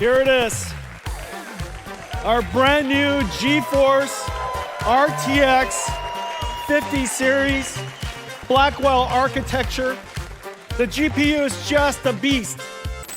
Here it is. Our brand new GeForce RTX 50 series Blackwell architecture. The GPU is just a beast.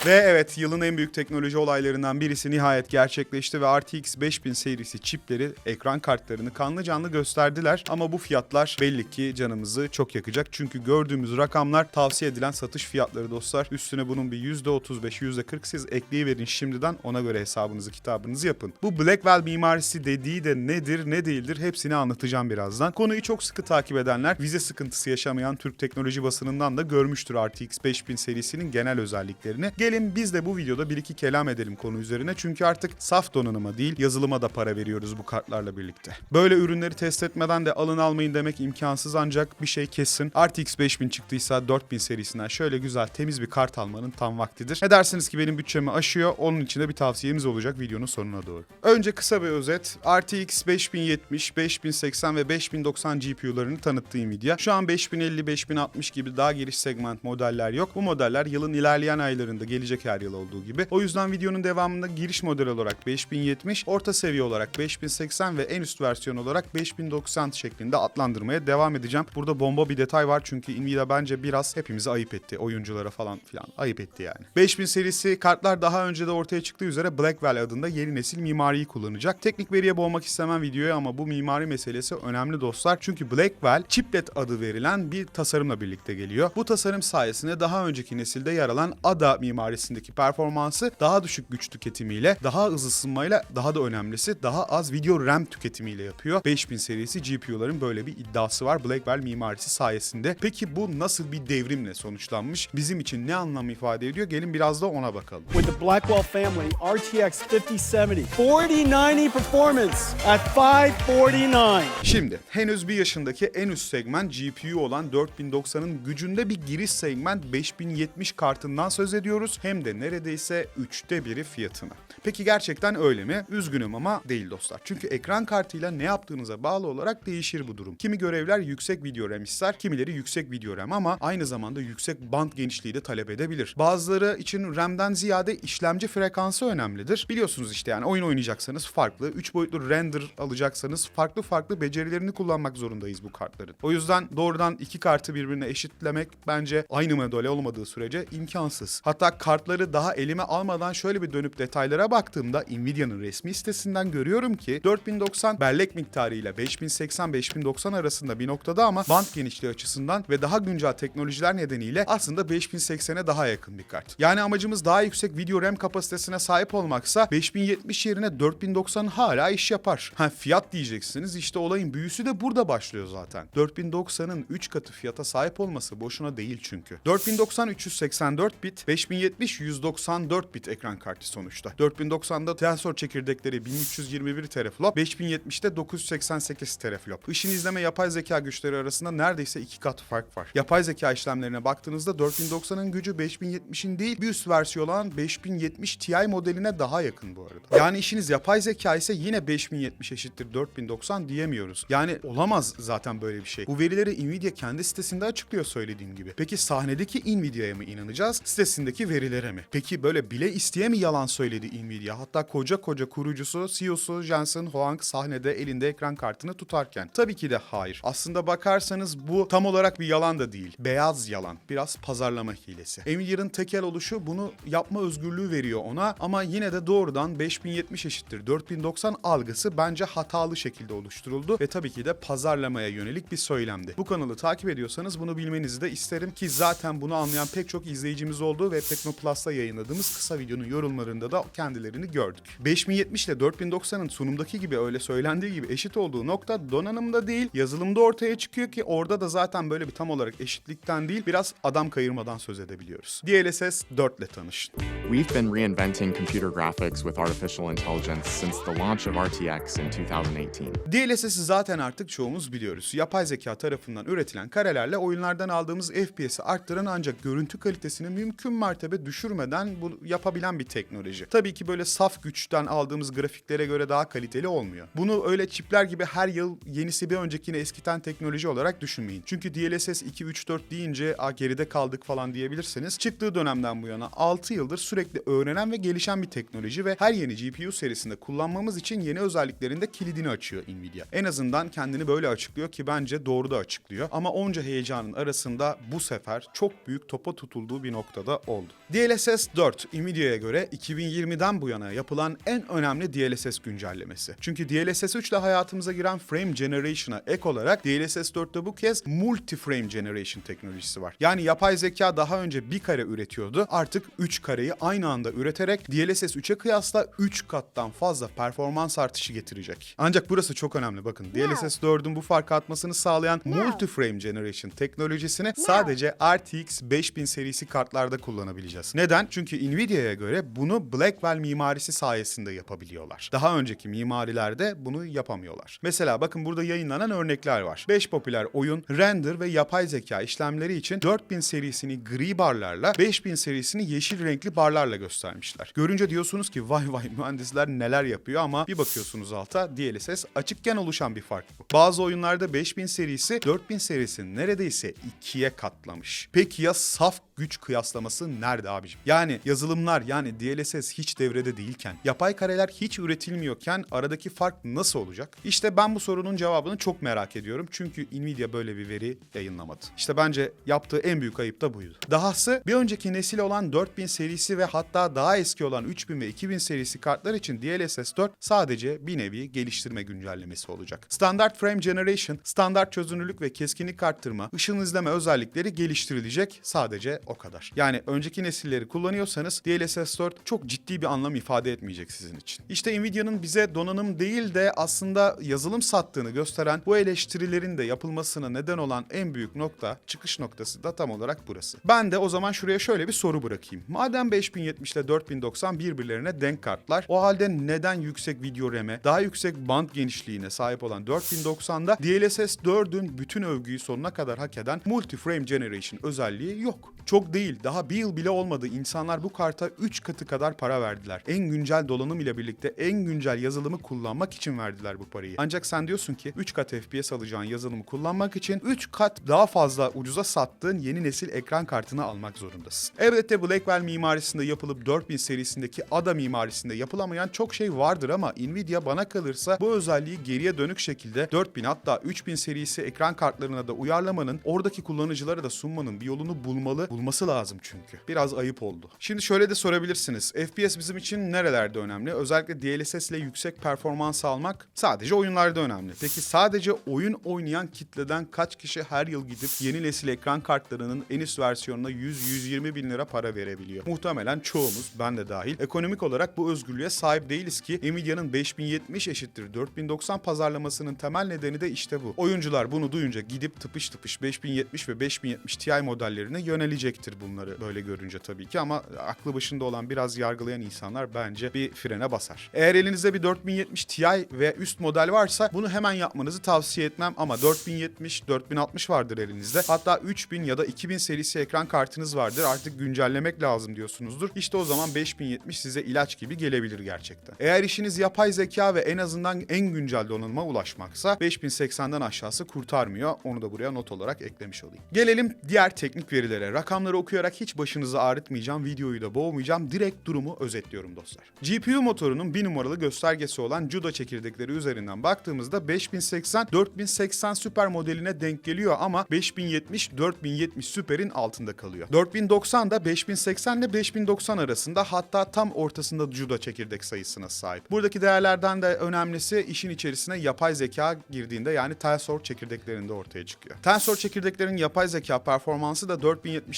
Ve evet yılın en büyük teknoloji olaylarından birisi nihayet gerçekleşti ve RTX 5000 serisi çipleri ekran kartlarını kanlı canlı gösterdiler. Ama bu fiyatlar belli ki canımızı çok yakacak. Çünkü gördüğümüz rakamlar tavsiye edilen satış fiyatları dostlar. Üstüne bunun bir %35, %40 siz ekleyiverin şimdiden ona göre hesabınızı kitabınızı yapın. Bu Blackwell mimarisi dediği de nedir ne değildir hepsini anlatacağım birazdan. Konuyu çok sıkı takip edenler vize sıkıntısı yaşamayan Türk teknoloji basınından da görmüştür RTX 5000 serisinin genel özelliklerini. Gelin biz de bu videoda bir iki kelam edelim konu üzerine. Çünkü artık saf donanıma değil yazılıma da para veriyoruz bu kartlarla birlikte. Böyle ürünleri test etmeden de alın almayın demek imkansız ancak bir şey kesin. RTX 5000 çıktıysa 4000 serisinden şöyle güzel temiz bir kart almanın tam vaktidir. Ne dersiniz ki benim bütçemi aşıyor onun için de bir tavsiyemiz olacak videonun sonuna doğru. Önce kısa bir özet. RTX 5070, 5080 ve 5090 GPU'larını tanıttığı Nvidia. Şu an 5050, 5060 gibi daha giriş segment modeller yok. Bu modeller yılın ilerleyen aylarında gelecek her yıl olduğu gibi. O yüzden videonun devamında giriş model olarak 5070, orta seviye olarak 5080 ve en üst versiyon olarak 5090 şeklinde adlandırmaya devam edeceğim. Burada bomba bir detay var çünkü Nvidia bence biraz hepimizi ayıp etti. Oyunculara falan filan ayıp etti yani. 5000 serisi kartlar daha önce de ortaya çıktığı üzere Blackwell adında yeni nesil mimariyi kullanacak. Teknik veriye boğmak istemem videoya ama bu mimari meselesi önemli dostlar. Çünkü Blackwell chiplet adı verilen bir tasarımla birlikte geliyor. Bu tasarım sayesinde daha önceki nesilde yer alan ADA mimarisindeki performansı daha düşük güç tüketimiyle, daha hızlı ısınmayla, daha da önemlisi daha az video RAM tüketimiyle yapıyor. 5000 serisi GPU'ların böyle bir iddiası var Blackwell mimarisi sayesinde. Peki bu nasıl bir devrimle sonuçlanmış? Bizim için ne anlam ifade ediyor? Gelin biraz da ona bakalım. With the Blackwell family RTX 5070 4090 performance at 549. Şimdi henüz bir yaşındaki en üst segment GPU olan 4090'ın gücünde bir giriş segment 5070 kartından söz ediyoruz. Hem de neredeyse üçte biri fiyatına. Peki gerçekten öyle mi? Üzgünüm ama değil dostlar. Çünkü ekran kartıyla ne yaptığınıza bağlı olarak değişir bu durum. Kimi görevler yüksek video RAM ister, kimileri yüksek video RAM ama aynı zamanda yüksek band genişliği de talep edebilir. Bazıları için RAM'den ziyade işlemci frekansı önemlidir. Biliyorsunuz işte yani oyun oynayacaksanız farklı, 3 boyutlu render alacaksanız farklı farklı becerilerini kullanmak zorundayız bu kartların. O yüzden doğrudan iki kartı birbirine eşitlemek bence aynı model olmadığı sürece imkansız. Hatta kartları daha elime almadan şöyle bir dönüp detaylara baktığımda Nvidia'nın resmi sitesinden görüyorum ki 4090 bellek miktarı ile 5080-5090 arasında bir noktada ama band genişliği açısından ve daha güncel teknolojiler nedeniyle aslında 5080'e daha yakın bir kart. Yani amacımız daha yüksek video RAM kapasitesine sahip olmaksa 5070 yerine 4090 hala iş yapar. Ha fiyat diyeceksiniz işte olayın büyüsü de burada başlıyor zaten. 4090'ın 3 katı fiyata sahip olması boşuna değil çünkü. 4090 384 bit, 5070 194 bit ekran kartı sonuçta. 4090'da tensor çekirdekleri 1321 teraflop, 5070'te 988 teraflop. Işın izleme yapay zeka güçleri arasında neredeyse iki kat fark var. Yapay zeka işlemlerine baktığınızda 4090'ın gücü 5070'in değil bir üst versiyon olan 5070 Ti modeline daha yakın bu arada. Yani işiniz yapay zeka ise yine 5070 eşittir 4090 diyemiyoruz. Yani olamaz zaten böyle bir şey. Bu verileri Nvidia kendi sitesinde açıklıyor söylediğim gibi. Peki sahnedeki Nvidia'ya mı inanacağız, sitesindeki verilere mi? Peki böyle bile isteye mi yalan söyledi Nvidia? Hatta koca koca kurucusu, CEO'su Jensen Huang sahnede elinde ekran kartını tutarken. Tabii ki de hayır. Aslında bakarsanız bu tam olarak bir yalan da değil. Beyaz yalan. Biraz pazarlama hilesi. Nvidia'nın tekel oluşu bunu yapma özgürlüğü veriyor ona ama yine de doğrudan 5070 eşittir 4090 algısı bence hatalı şekilde oluşturuldu ve tabii ki de pazarlamaya yönelik bir söylemdi. Bu kanalı takip ediyorsanız bunu bilmenizi de isterim ki zaten bunu anlayan pek çok izleyicimiz oldu ve Teknoplus'ta yayınladığımız kısa videonun yorumlarında da kendilerini gördük. 5070 ile 4090'ın sunumdaki gibi öyle söylendiği gibi eşit olduğu nokta donanımda değil yazılımda ortaya çıkıyor ki orada da zaten böyle bir tam olarak eşitlikten değil biraz adam kayırmadan söz edebiliyoruz. DLSS 4 ile tanışın. We've been reinventing computer graphics with artificial intelligence since the launch of RTX in 2018. DLSS'i zaten artık çoğumuz biliyoruz. Yapay zeka tarafından üretilen karelerle oyunlardan aldığımız FPS'i arttıran ancak görüntü kalitesini mümkün mertebe de düşürmeden bu yapabilen bir teknoloji. Tabii ki böyle saf güçten aldığımız grafiklere göre daha kaliteli olmuyor. Bunu öyle çipler gibi her yıl yenisi bir öncekini eskiten teknoloji olarak düşünmeyin. Çünkü DLSS 2, 3, 4 deyince "Aa, geride kaldık falan diyebilirsiniz. Çıktığı dönemden bu yana 6 yıldır sürekli öğrenen ve gelişen bir teknoloji ve her yeni GPU serisinde kullanmamız için yeni özelliklerinde kilidini açıyor Nvidia. En azından kendini böyle açıklıyor ki bence doğru da açıklıyor. Ama onca heyecanın arasında bu sefer çok büyük topa tutulduğu bir noktada oldu. DLSS 4 Nvidia'ya göre 2020'den bu yana yapılan en önemli DLSS güncellemesi. Çünkü DLSS 3 ile hayatımıza giren Frame Generation'a ek olarak DLSS 4'te bu kez Multi Frame Generation teknolojisi var. Yani yapay zeka daha önce bir kare üretiyordu. Artık 3 kareyi aynı anda üreterek DLSS 3'e kıyasla 3 kattan fazla performans artışı getirecek. Ancak burası çok önemli bakın. DLSS 4'ün bu farkı atmasını sağlayan Multi Frame Generation teknolojisini sadece RTX 5000 serisi kartlarda kullanabileceğiz. Neden? Çünkü Nvidia'ya göre bunu Blackwell mimarisi sayesinde yapabiliyorlar. Daha önceki mimarilerde bunu yapamıyorlar. Mesela bakın burada yayınlanan örnekler var. 5 popüler oyun, render ve yapay zeka işlemleri için 4000 serisini gri barlarla, 5000 serisini yeşil renkli barlarla göstermişler. Görünce diyorsunuz ki vay vay mühendisler neler yapıyor ama bir bakıyorsunuz alta DLSS açıkken oluşan bir fark bu. Bazı oyunlarda 5000 serisi 4000 serisini neredeyse ikiye katlamış. Peki ya saf güç kıyaslaması nerede abicim? Yani yazılımlar yani DLSS hiç devrede değilken, yapay kareler hiç üretilmiyorken aradaki fark nasıl olacak? İşte ben bu sorunun cevabını çok merak ediyorum. Çünkü Nvidia böyle bir veri yayınlamadı. İşte bence yaptığı en büyük ayıp da buydu. Dahası bir önceki nesil olan 4000 serisi ve hatta daha eski olan 3000 ve 2000 serisi kartlar için DLSS 4 sadece bir nevi geliştirme güncellemesi olacak. Standard Frame Generation, standart çözünürlük ve keskinlik arttırma, ışın izleme özellikleri geliştirilecek sadece o kadar. Yani önceki nesilleri kullanıyorsanız DLSS 4 çok ciddi bir anlam ifade etmeyecek sizin için. İşte Nvidia'nın bize donanım değil de aslında yazılım sattığını gösteren bu eleştirilerin de yapılmasına neden olan en büyük nokta, çıkış noktası da tam olarak burası. Ben de o zaman şuraya şöyle bir soru bırakayım. Madem 5070 ile 4090 birbirlerine denk kartlar, o halde neden yüksek video RAM'e, daha yüksek band genişliğine sahip olan 4090'da DLSS 4'ün bütün övgüyü sonuna kadar hak eden Multi Frame Generation özelliği yok. Çok değil, daha bir yıl bile olmadı. İnsanlar bu karta 3 katı kadar para verdiler. En güncel donanım ile birlikte en güncel yazılımı kullanmak için verdiler bu parayı. Ancak sen diyorsun ki 3 kat FPS alacağın yazılımı kullanmak için 3 kat daha fazla ucuza sattığın yeni nesil ekran kartını almak zorundasın. Elbette Blackwell mimarisinde yapılıp 4000 serisindeki ADA mimarisinde yapılamayan çok şey vardır ama Nvidia bana kalırsa bu özelliği geriye dönük şekilde 4000 hatta 3000 serisi ekran kartlarına da uyarlamanın, oradaki kullanıcılara da sunmanın bir yolunu bulmalı, bulması lazım çünkü. Biraz ayıp oldu. Şimdi şöyle de sorabilirsiniz. FPS bizim için nerelerde önemli? Özellikle DLSS ile yüksek performans almak sadece oyunlarda önemli. Peki sadece oyun oynayan kitleden kaç kişi her yıl gidip yeni nesil ekran kartlarının en üst versiyonuna 100-120 bin lira para verebiliyor? Muhtemelen çoğumuz, ben de dahil, ekonomik olarak bu özgürlüğe sahip değiliz ki Nvidia'nın 5070 eşittir 4090 pazarlamasının temel nedeni de işte bu. Oyuncular bunu duyunca gidip tıpış tıpış 5070 ve 5070 Ti modellerine yönelecektir bunları böyle görünce tabii ki ama aklı başında olan biraz yargılayan insanlar bence bir frene basar. Eğer elinizde bir 4070 Ti ve üst model varsa bunu hemen yapmanızı tavsiye etmem ama 4070, 4060 vardır elinizde. Hatta 3000 ya da 2000 serisi ekran kartınız vardır. Artık güncellemek lazım diyorsunuzdur. İşte o zaman 5070 size ilaç gibi gelebilir gerçekten. Eğer işiniz yapay zeka ve en azından en güncel donanıma ulaşmaksa 5080'den aşağısı kurtarmıyor. Onu da buraya not olarak eklemiş olayım. Gelelim diğer teknik verilere. Rakamları okuyarak hiç başınızı ağrıtmayacağım, videoyu da boğmayacağım. Direkt durumu özetliyorum dostlar. GPU motorunun bir numaralı göstergesi olan CUDA çekirdekleri üzerinden baktığımızda 5080 4080 Super modeline denk geliyor ama 5070 4070 Super'in altında kalıyor. 4090 da 5080 ile 5090 arasında hatta tam ortasında CUDA çekirdek sayısına sahip. Buradaki değerlerden de önemlisi işin içerisine yapay zeka girdiğinde yani Tensor çekirdeklerinde ortaya çıkıyor. Tensor çekirdeklerin yapay zeka performansı da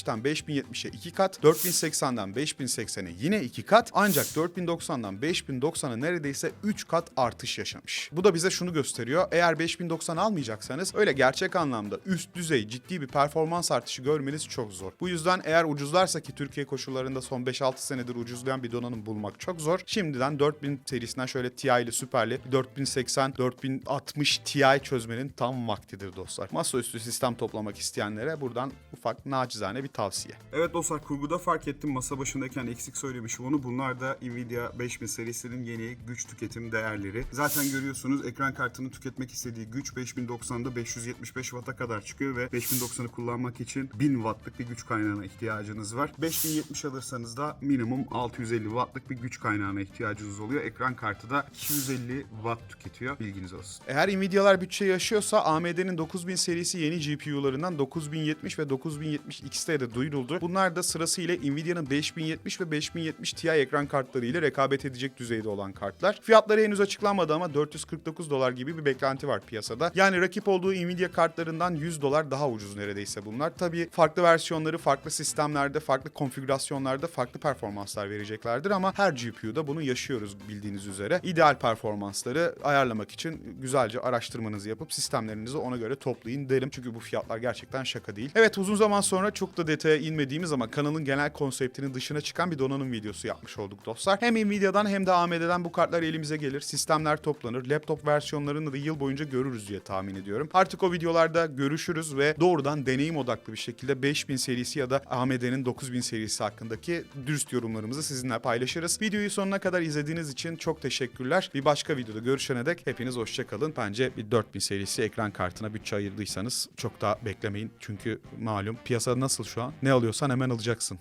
4070'ten 5070'e 2 kat, 4080'den 5080'e yine 2 kat ancak 4090'dan 5090'a neredeyse 3 kat artış yaşamış. Bu da bize şunu gösteriyor. Eğer 5090 almayacaksanız öyle gerçek anlamda üst düzey ciddi bir performans artışı görmeniz çok zor. Bu yüzden eğer ucuzlarsa ki Türkiye koşullarında son 5-6 senedir ucuzlayan bir donanım bulmak çok zor. Şimdiden 4000 serisinden şöyle Ti'li, Super'li 4080, 4060 Ti çözmenin tam vaktidir dostlar. Masaüstü sistem toplamak isteyenlere buradan ufak nacizane bir tavsiye. Evet dostlar kurguda fark ettim masa başındayken eksik söylemişim onu. Bunlar da Nvidia 5000 serisinin yeni güç tüketim değerleri. Zaten görüyorsunuz ekran kartını tüketmek istediği güç 5090'da 575 Watt'a kadar çıkıyor ve 5090'ı kullanmak için 1000 Watt'lık bir güç kaynağına ihtiyacınız var. 5070 alırsanız da minimum 650 Watt'lık bir güç kaynağına ihtiyacınız oluyor. Ekran kartı da 250 Watt tüketiyor. Bilginiz olsun. Eğer Nvidia'lar bütçe yaşıyorsa AMD'nin 9000 serisi yeni GPU'larından 9070 ve 9070 XT de duyuruldu. Bunlar da sırasıyla Nvidia'nın 5070 ve 5070 Ti ekran kartları ile rekabet edecek düzeyde olan kartlar. Fiyatları henüz açıklanmadı ama 449 dolar gibi bir beklenti var piyasada. Yani rakip olduğu Nvidia kartlarından 100 dolar daha ucuz neredeyse bunlar. Tabii farklı versiyonları, farklı sistemlerde, farklı konfigürasyonlarda farklı performanslar vereceklerdir ama her GPU'da bunu yaşıyoruz bildiğiniz üzere. İdeal performansları ayarlamak için güzelce araştırmanızı yapıp sistemlerinizi ona göre toplayın derim. Çünkü bu fiyatlar gerçekten şaka değil. Evet uzun zaman sonra çok da detaya inmediğimiz ama kanalın genel konseptinin dışına çıkan bir donanım videosu yapmış olduk dostlar. Hem Nvidia'dan hem de AMD'den bu kartlar elimize gelir. Sistemler toplanır. Laptop versiyonlarını da yıl boyunca görürüz diye tahmin ediyorum. Artık o videolarda görüşürüz ve doğrudan deneyim odaklı bir şekilde 5000 serisi ya da AMD'nin 9000 serisi hakkındaki dürüst yorumlarımızı sizinle paylaşırız. Videoyu sonuna kadar izlediğiniz için çok teşekkürler. Bir başka videoda görüşene dek hepiniz hoşçakalın. Bence bir 4000 serisi ekran kartına bütçe ayırdıysanız çok daha beklemeyin. Çünkü malum piyasa nasıl şu an? Ne alıyorsan hemen alacaksın.